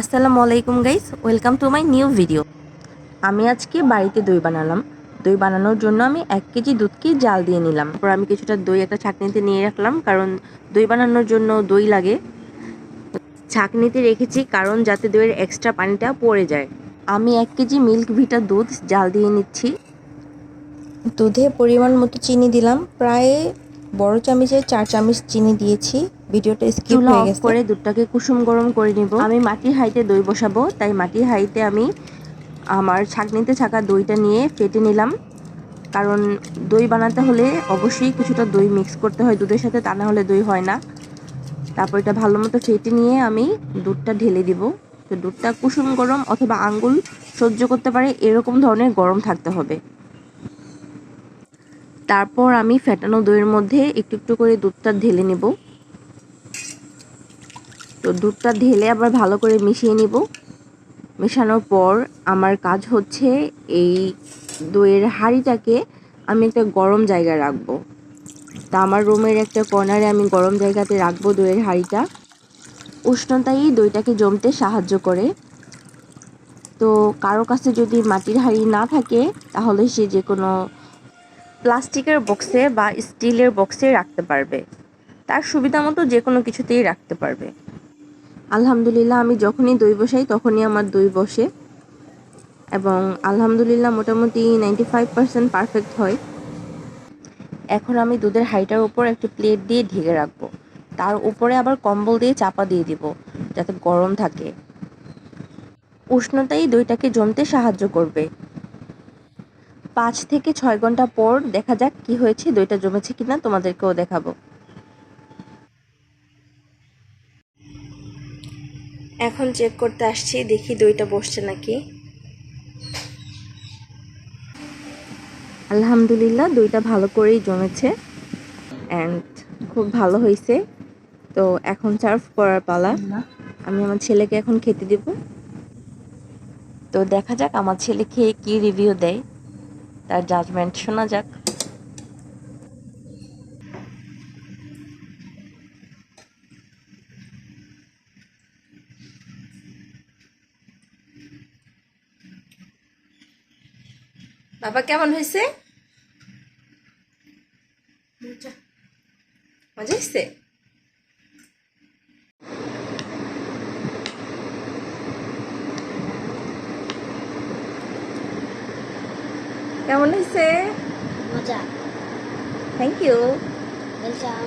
আসসালামু আলাইকুম guys, welcome to my new video. আমি আজকে বাড়িতে দই বানালাম। দই বানানোর জন্য আমি এক কেজি দুধকে জাল দিয়ে নিলাম। তারপর আমি কিছুটা দই একটা ছাঁকনিতে নিয়ে রাখলাম, কারণ দই বানানোর জন্য দই লাগে। ছাঁকনিতে রেখেছি কারণ যাতে দইয়ের এক্সট্রা পানিটা পড়ে যায়। আমি এক কেজি মিল্ক ভিটা দুধ জাল দিয়ে নিচ্ছি। দুধে পরিমাণ মতো চিনি দিলাম। প্রায় বড় চামচের চার চামচ চিনি দিয়েছি। ভিডিওটা স্কিপ হয়ে গেছে। করে দুধটাকে কুসুম গরম করে নিব। আমি মাটির হাইতে দই বসাবো তাই মাটির হাইতে আমি আমার ছাঁকনিতে ছাকা দইটা নিয়ে ফেটে নিলাম। কারণ দই বানাতে হলে অবশ্যই কিছুটা দই মিক্স করতে হয় দুধের সাথে তা না হলে দই হয় না। তারপর এটা ভালো মতো ফেটে নিয়ে আমি দুধটা ঢেলে দিব। তো দুধটা কুসুম গরম অথবা আঙ্গুল সহ্য করতে পারে এরকম ধরনের গরম থাকতে হবে। তারপর আমি ফেটানো দইয়ের মধ্যে একটু একটু করে দুধটা ঢেলে নেব। তো দুধটা ঢেলে আবার ভালো করে মিশিয়ে নিব। মেশানোর পর আমার কাজ হচ্ছে এই দইয়ের হাঁড়িটাকে আমি একটা গরম জায়গায় রাখব। তা আমার রুমের একটা কর্নারে আমি গরম জায়গাতে রাখব দইয়ের হাঁড়িটা। উষ্ণতাই দইটাকে জমতে সাহায্য করে। তো কারও কাছে যদি মাটির হাঁড়ি না থাকে, তাহলে সে যে কোনো প্লাস্টিকের বক্সে বা স্টিলের বক্সে রাখতে পারবে। তার সুবিধা মতো যে কোনো কিছুতেই রাখতে পারবে। আলহামদুলিল্লাহ, আমি যখনই দই বসাই তখনই আমার দই বসে। এবং আলহামদুলিল্লাহ মোটামুটি নাইনটি ফাইভ পার্সেন্ট পারফেক্ট হয়। এখন আমি দুধের হাইটার উপর একটি প্লেট দিয়ে ঢেকে রাখব। তার উপরে আবার কম্বল দিয়ে চাপা দিয়ে দিব, যাতে গরম থাকে। উষ্ণতাই দইটাকে জমতে সাহায্য করবে। পাঁচ থেকে ছয় ঘণ্টা পর দেখা যাক কি হয়েছে, দইটা জমেছে কিনা তোমাদেরকেও দেখাবো। এখন চেক করতে আসছি, দেখি দইটা বসছে নাকি। আলহামদুলিল্লাহ, দইটা ভালো করেই জমেছে। অ্যান্ড খুব ভালো হয়েছে। তো এখন সার্ভ করার পালা। আমি আমার ছেলেকে এখন খেতে দেব। তো দেখা যাক আমার ছেলে খেয়ে কি রিভিউ দেয়। তার জাজমেন্ট শোনা যাক। বাবা কেমন হয়েছে? মজা। হয়েছে? কেমন হয়েছে? মজা। Thank you welcome